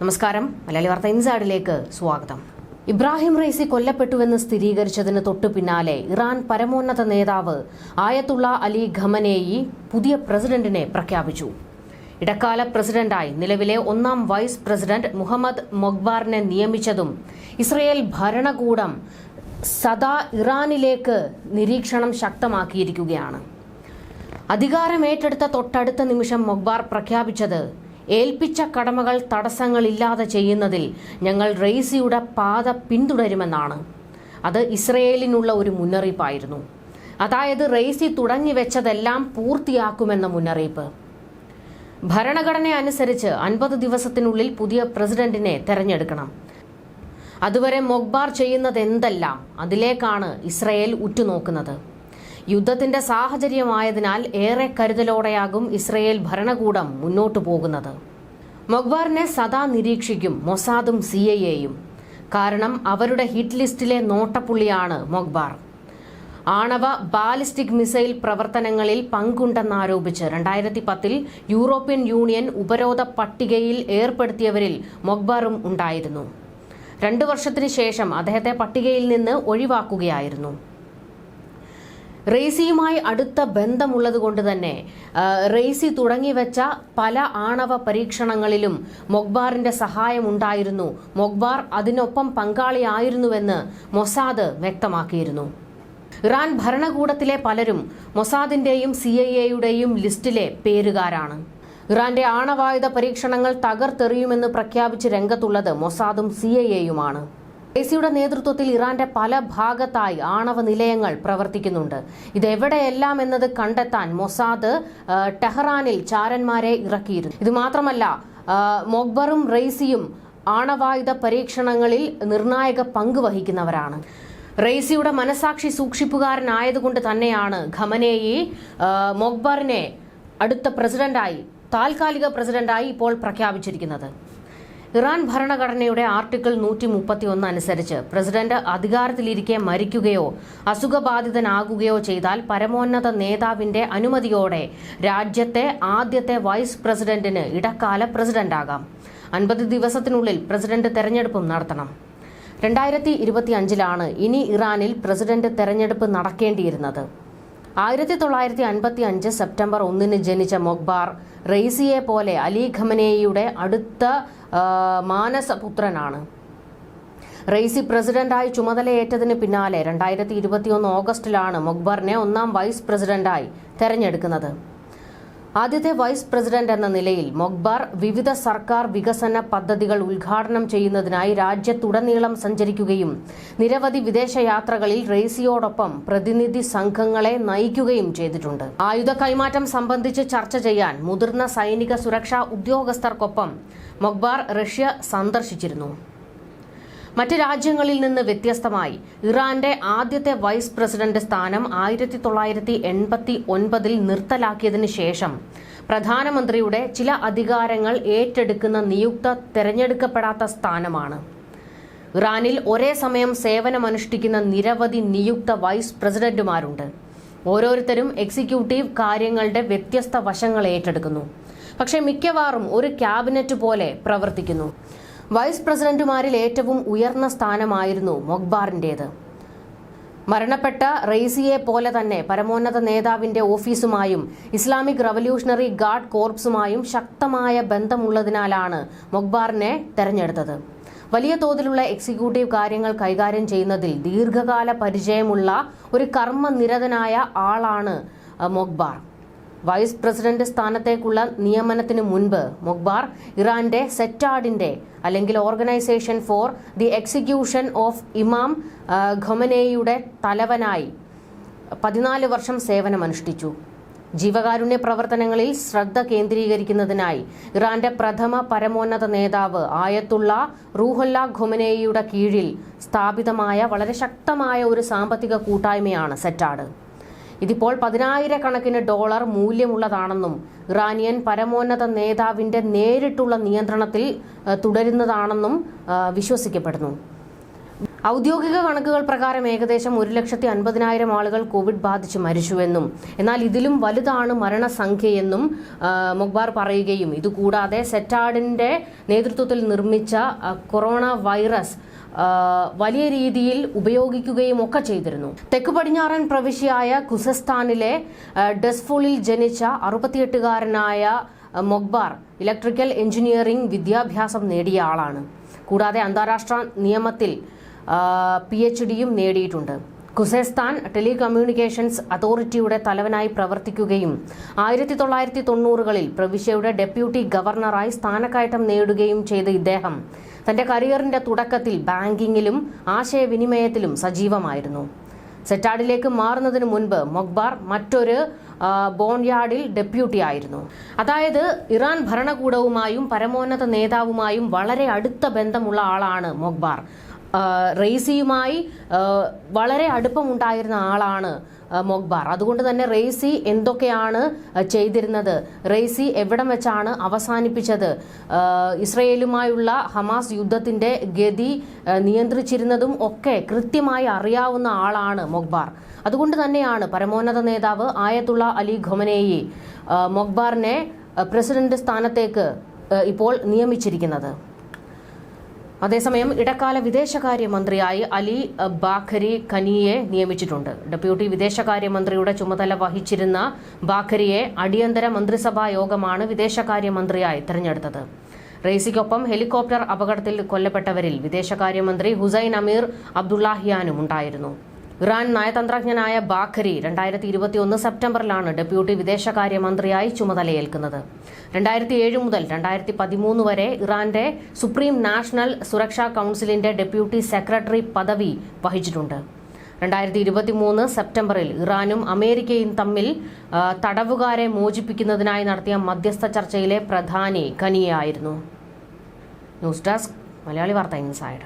നമസ്കാരം. മലയാളി വാർത്ത ഇൻസൈഡിലേക്ക് സ്വാഗതം. ഇബ്രാഹിം റൈസി കൊല്ലപ്പെട്ടുവെന്ന് സ്ഥിരീകരിച്ചതിന് തൊട്ടു പിന്നാലെ ഇറാൻ പരമോന്നത നേതാവ് ആയത്തുള്ള അലി ഖമനേയി പുതിയ പ്രസിഡന്റിനെ പ്രഖ്യാപിച്ചു. ഇടക്കാല പ്രസിഡന്റായി നിലവിലെ ഒന്നാം വൈസ് പ്രസിഡന്റ് മുഹമ്മദ് മൊഗ്ബാറിനെ നിയമിച്ചതും ഇസ്രയേൽ ഭരണകൂടം സദാ ഇറാനിലേക്ക് നിരീക്ഷണം ശക്തമാക്കിയിരിക്കുകയാണ്. അധികാരമേറ്റെടുത്ത തൊട്ടടുത്ത നിമിഷം മൊഗ്ബാർ പ്രഖ്യാപിച്ചത് ഏൽപ്പിച്ച കടമകൾ തടസ്സങ്ങളില്ലാതെ ചെയ്യുന്നതിൽ ഞങ്ങൾ റെയ്സിയുടെ പാത പിന്തുടരുമെന്നാണ്. അത് ഇസ്രയേലിനുള്ള ഒരു മുന്നറിയിപ്പായിരുന്നു. അതായത് റെയ്സി തുടങ്ങി വെച്ചതെല്ലാം പൂർത്തിയാക്കുമെന്ന മുന്നറിയിപ്പ്. ഭരണഘടന അനുസരിച്ച് അൻപത് ദിവസത്തിനുള്ളിൽ പുതിയ പ്രസിഡന്റിനെ തെരഞ്ഞെടുക്കണം. അതുവരെ മൊഗ്ബാർ ചെയ്യുന്നത് എന്തെല്ലാം അതിലേക്കാണ് ഇസ്രയേൽ ഉറ്റുനോക്കുന്നത്. യുദ്ധത്തിന്റെ സാഹചര്യമായതിനാൽ ഏറെ കരുതലോടെയാകും ഇസ്രയേൽ ഭരണകൂടം മുന്നോട്ടു പോകുന്നത്. മൊഗ്ബാറിനെ സദാ നിരീക്ഷിക്കും മൊസാദും സി ഐ എയും. കാരണം അവരുടെ ഹിറ്റ് ലിസ്റ്റിലെ നോട്ടപ്പുള്ളിയാണ് മൊഗ്ബാർ ആണവ ബാലിസ്റ്റിക് മിസൈൽ പ്രവർത്തനങ്ങളിൽ പങ്കുണ്ടെന്നാരോപിച്ച് രണ്ടായിരത്തി പത്തിൽ യൂറോപ്യൻ യൂണിയൻ ഉപരോധ പട്ടികയിൽ ഏർപ്പെടുത്തിയവരിൽ മൊഗ്ബാറും ഉണ്ടായിരുന്നു. രണ്ടു വർഷത്തിനു ശേഷം അദ്ദേഹത്തെ പട്ടികയിൽ നിന്ന് ഒഴിവാക്കുകയായിരുന്നു. റെയ്സിയുമായി അടുത്ത ബന്ധമുള്ളതുകൊണ്ട് തന്നെ റെയ്സി തുടങ്ങിവെച്ച പല ആണവ പരീക്ഷണങ്ങളിലും മൊഗ്ബാറിന്റെ സഹായമുണ്ടായിരുന്നു. മൊഗ്ബാർ അതിനൊപ്പം പങ്കാളിയായിരുന്നുവെന്ന് മൊസാദ് വ്യക്തമാക്കിയിരുന്നു. ഇറാൻ ഭരണകൂടത്തിലെ പലരും മൊസാദിന്റെയും സി ഐ എയുടെയും ലിസ്റ്റിലെ പേരുകാരാണ്. ഇറാന്റെ ആണവായുധ പരീക്ഷണങ്ങൾ തകർത്തെറിയുമെന്ന് പ്രഖ്യാപിച്ച് രംഗത്തുള്ളത് മൊസാദും സി ഐ എയുമാണ്. റേസിയുടെ നേതൃത്വത്തിൽ ഇറാന്റെ പല ഭാഗത്തായി ആണവ നിലയങ്ങൾ പ്രവർത്തിക്കുന്നുണ്ട്. ഇത് ഇതെവിടെയെല്ലാം എന്നത് കണ്ടെത്താൻ മൊസാദ് ടെഹ്റാനിൽ ചാരന്മാരെ ഇറക്കിയിരുന്നു. ഇത് മാത്രമല്ല മൊക്ബറും റെയ്സിയും ആണവായുധ പരീക്ഷണങ്ങളിൽ നിർണായക പങ്ക് വഹിക്കുന്നവരാണ്. റെയ്സിയുടെ മനസാക്ഷി സൂക്ഷിപ്പുകാരനായതുകൊണ്ട് തന്നെയാണ് ഖമനേയി മൊക്ബറിനെ അടുത്ത പ്രസിഡന്റായി താൽക്കാലിക പ്രസിഡന്റായി ഇപ്പോൾ പ്രഖ്യാപിച്ചിരിക്കുന്നത്. ഇറാൻ ഭരണഘടനയുടെ ആർട്ടിക്കിൾ നൂറ്റി മുപ്പത്തി ഒന്ന് അനുസരിച്ച് പ്രസിഡന്റ് അധികാരത്തിലിരിക്കെ മരിക്കുകയോ അസുഖബാധിതനാകുകയോ ചെയ്താൽ പരമോന്നത നേതാവിന്റെ അനുമതിയോടെ രാജ്യത്തെ ആദ്യത്തെ വൈസ് പ്രസിഡന്റിന് ഇടക്കാല പ്രസിഡന്റാകാം. അൻപത് ദിവസത്തിനുള്ളിൽ പ്രസിഡന്റ് തെരഞ്ഞെടുപ്പും നടത്തണം. രണ്ടായിരത്തി ഇരുപത്തി അഞ്ചിലാണ് ഇനി ഇറാനിൽ പ്രസിഡന്റ് തെരഞ്ഞെടുപ്പ് നടക്കേണ്ടിയിരുന്നത്. ആയിരത്തി തൊള്ളായിരത്തി അൻപത്തി അഞ്ച് സെപ്റ്റംബർ ഒന്നിന് ജനിച്ച മൊഗ്ബാർ റെയ്സിയെ പോലെ അലി ഖമനേയുടെ അടുത്ത മാനസപുത്രനാണ്. റെയ്സി പ്രസിഡന്റായി ചുമതലയേറ്റതിന് പിന്നാലെ രണ്ടായിരത്തി ഇരുപത്തിയൊന്ന് ഓഗസ്റ്റിലാണ് മൊഗ്ബറിനെ ഒന്നാം വൈസ് പ്രസിഡന്റായി തെരഞ്ഞെടുക്കുന്നത്. ആദ്യത്തെ വൈസ് പ്രസിഡന്റ് എന്ന നിലയിൽ മൊഗ്ബാർ വിവിധ സർക്കാർ വികസന പദ്ധതികൾ ഉദ്ഘാടനം ചെയ്യുന്നതിനായി രാജ്യത്തുടനീളം സഞ്ചരിക്കുകയും നിരവധി വിദേശയാത്രകളിൽ റെയ്സിയോടൊപ്പം പ്രതിനിധി സംഘങ്ങളെ നയിക്കുകയും ചെയ്തിട്ടുണ്ട്. ആയുധ കൈമാറ്റം സംബന്ധിച്ച് ചർച്ച ചെയ്യാൻ മുതിർന്ന സൈനിക സുരക്ഷാ ഉദ്യോഗസ്ഥർക്കൊപ്പം മൊഗ്ബാർ റഷ്യ സന്ദർശിച്ചിരുന്നു. മറ്റ് രാജ്യങ്ങളിൽ നിന്ന് വ്യത്യസ്തമായി ഇറാന്റെ ആദ്യത്തെ വൈസ് പ്രസിഡന്റ് സ്ഥാനം ആയിരത്തി തൊള്ളായിരത്തി എൺപത്തി ഒൻപതിൽ നിർത്തലാക്കിയതിനു ശേഷം പ്രധാനമന്ത്രിയുടെ ചില അധികാരങ്ങൾ ഏറ്റെടുക്കുന്ന നിയുക്ത തെരഞ്ഞെടുക്കപ്പെടാത്ത സ്ഥാനമാണ്. ഇറാനിൽ ഒരേ സമയം സേവനമനുഷ്ഠിക്കുന്ന നിരവധി നിയുക്ത വൈസ് പ്രസിഡന്റുമാരുണ്ട്. ഓരോരുത്തരും എക്സിക്യൂട്ടീവ് കാര്യങ്ങളുടെ വ്യത്യസ്ത വശങ്ങൾ ഏറ്റെടുക്കുന്നു. പക്ഷേ മിക്കവാറും ഒരു ക്യാബിനറ്റ് പോലെ പ്രവർത്തിക്കുന്നു. വൈസ് പ്രസിഡന്റുമാരിൽ ഏറ്റവും ഉയർന്ന സ്ഥാനമായിരുന്നു മൊഗ്ബാറിന്റേത് മരണപ്പെട്ട റെയ്സിയെ പോലെ തന്നെ പരമോന്നത നേതാവിന്റെ ഓഫീസുമായും ഇസ്ലാമിക് റവല്യൂഷണറി ഗാർഡ് കോർപ്സുമായും ശക്തമായ ബന്ധമുള്ളതിനാലാണ് മൊഗ്ബാറിനെ തെരഞ്ഞെടുത്തത്. വലിയ തോതിലുള്ള എക്സിക്യൂട്ടീവ് കാര്യങ്ങൾ കൈകാര്യം ചെയ്യുന്നതിൽ ദീർഘകാല പരിചയമുള്ള ഒരു കർമ്മനിരതനായ ആളാണ് മൊഗ്ബാർ. വൈസ് പ്രസിഡന്റ് സ്ഥാനത്തേക്കുള്ള നിയമനത്തിന് മുൻപ് മുക്ബാർ ഇറാന്റെ സെറ്റാഡിന്റെ അല്ലെങ്കിൽ organisation for the execution of ഇമാം ഖൊമനേയുടെ തലവനായി പതിനാല് വർഷം സേവനമനുഷ്ഠിച്ചു. ജീവകാരുണ്യ പ്രവർത്തനങ്ങളിൽ ശ്രദ്ധ കേന്ദ്രീകരിക്കുന്നതിനായി ഇറാന്റെ പ്രഥമ പരമോന്നത നേതാവ് ആയത്തുള്ള റൂഹല്ല ഖൊമനേയുടെ കീഴിൽ സ്ഥാപിതമായ വളരെ ശക്തമായ ഒരു സാമ്പത്തിക കൂട്ടായ്മയാണ് സെറ്റാഡ്. ഇതിപ്പോൾ പതിനായിരക്കണക്കിന് ഡോളർ മൂല്യമുള്ളതാണെന്നും ഇറാനിയൻ പരമോന്നത നേതാവിന്റെ നേരിട്ടുള്ള നിയന്ത്രണത്തിൽ തുടരുന്നതാണെന്നും വിശ്വസിക്കപ്പെടുന്നു. ഔദ്യോഗിക കണക്കുകൾ പ്രകാരം ഏകദേശം ഒരു ലക്ഷത്തി അൻപതിനായിരം ആളുകൾ കോവിഡ് ബാധിച്ച് മരിച്ചുവെന്നും എന്നാൽ ഇതിലും വലുതാണ് മരണസംഖ്യയെന്നും മൊക്ബാർ പറയുകയും ഇതുകൂടാതെ സെറ്റാഡിന്റെ നേതൃത്വത്തിൽ നിർമ്മിച്ച കൊറോണ വൈറസ് വലിയ രീതിയിൽ ഉപയോഗിക്കുകയും ഒക്കെ ചെയ്തിരുന്നു. തെക്ക് പടിഞ്ഞാറൻ പ്രവിശ്യയായ ഖുസസ്ഥാനിലെ ഡെസ്ഫോളിൽ ജനിച്ച അറുപത്തിയെട്ടുകാരനായ മൊക്ബാർ ഇലക്ട്രിക്കൽ എഞ്ചിനീയറിംഗ് വിദ്യാഭ്യാസം നേടിയ ആളാണ്. കൂടാതെ അന്താരാഷ്ട്ര നിയമത്തിൽ പി എച്ച് ഡിയും നേടിയിട്ടുണ്ട്. ഖുസേസ്ഥാൻ ടെലികമ്മ്യൂണിക്കേഷൻസ് അതോറിറ്റിയുടെ തലവനായി പ്രവർത്തിക്കുകയും ആയിരത്തി തൊള്ളായിരത്തി തൊണ്ണൂറുകളിൽ പ്രവിശ്യയുടെ ഡെപ്യൂട്ടി ഗവർണറായി സ്ഥാനക്കയറ്റം നേടുകയും ചെയ്ത ഇദ്ദേഹം തന്റെ കരിയറിന്റെ തുടക്കത്തിൽ ബാങ്കിങ്ങിലും ആശയവിനിമയത്തിലും സജീവമായിരുന്നു. സെറ്റാഡിലേക്ക് മാറുന്നതിന് മുൻപ് മൊക്ബാർ മറ്റൊരു ബോൺയാർഡിൽ ഡെപ്യൂട്ടി ആയിരുന്നു. അതായത് ഇറാൻ ഭരണകൂടവുമായും പരമോന്നത നേതാവുമായും വളരെ അടുത്ത ബന്ധമുള്ള ആളാണ് മൊക്ബാർ റെയ്സിയുമായി വളരെ അടുപ്പമുണ്ടായിരുന്ന ആളാണ് മൊഗ്ബാർ. അതുകൊണ്ട് തന്നെ റെയ്സി എന്തൊക്കെയാണ് ചെയ്തിരുന്നത്? റെയ്സി എവിടം വെച്ചാണ് അവസാനിപ്പിച്ചത്? ഇസ്രയേലുമായുള്ള ഹമാസ് യുദ്ധത്തിന്റെ ഗതി നിയന്ത്രിച്ചിരുന്നതും ഒക്കെ കൃത്യമായി അറിയാവുന്ന ആളാണ് മൊഗ്ബാർ. അതുകൊണ്ട് തന്നെയാണ് പരമോന്നത നേതാവ് ആയത്തുള്ള അലി ഖൊമനേയി മൊഗ്ബാറിനെ പ്രസിഡന്റ് സ്ഥാനത്തേക്ക് ഇപ്പോൾ നിയമിച്ചിരിക്കുന്നത്. അതേസമയം ഇടക്കാല വിദേശകാര്യമന്ത്രിയായി അലി ബാഖരി കനിയെ നിയമിച്ചിട്ടുണ്ട്. ഡെപ്യൂട്ടി വിദേശകാര്യമന്ത്രിയുടെ ചുമതല വഹിച്ചിരുന്ന ബാഖരിയെ അടിയന്തര മന്ത്രിസഭാ യോഗമാണ് വിദേശകാര്യമന്ത്രിയായി തെരഞ്ഞെടുത്തത്. റെയ്സിക്കൊപ്പം ഹെലികോപ്റ്റർ അപകടത്തിൽ കൊല്ലപ്പെട്ടവരിൽ വിദേശകാര്യമന്ത്രി ഹുസൈൻ അമീർ അബ്ദുള്ളാഹിയാനും ഉണ്ടായിരുന്നു. ഇറാൻ നയതന്ത്രജ്ഞനായ ബാഖരി രണ്ടായിരത്തി ഇരുപത്തിയൊന്ന് സെപ്റ്റംബറിലാണ് ഡെപ്യൂട്ടി വിദേശകാര്യമന്ത്രിയായി ചുമതലയേൽക്കുന്നത്. രണ്ടായിരത്തി ഏഴ് മുതൽ രണ്ടായിരത്തി പതിമൂന്ന് വരെ ഇറാന്റെ സുപ്രീം നാഷണൽ സുരക്ഷാ കൌൺസിലിന്റെ ഡെപ്യൂട്ടി സെക്രട്ടറി പദവി വഹിച്ചിട്ടുണ്ട്. രണ്ടായിരത്തി ഇരുപത്തി മൂന്ന് സെപ്റ്റംബറിൽ ഇറാനും അമേരിക്കയും തമ്മിൽ തടവുകാരെ മോചിപ്പിക്കുന്നതിനായി നടത്തിയ മധ്യസ്ഥ ചർച്ചയിലെ പ്രധാനി ഖനിയായിരുന്നു. ന്യൂസ് ഡെസ്ക് മലയാളി വാർത്ത ഇൻസൈഡ്.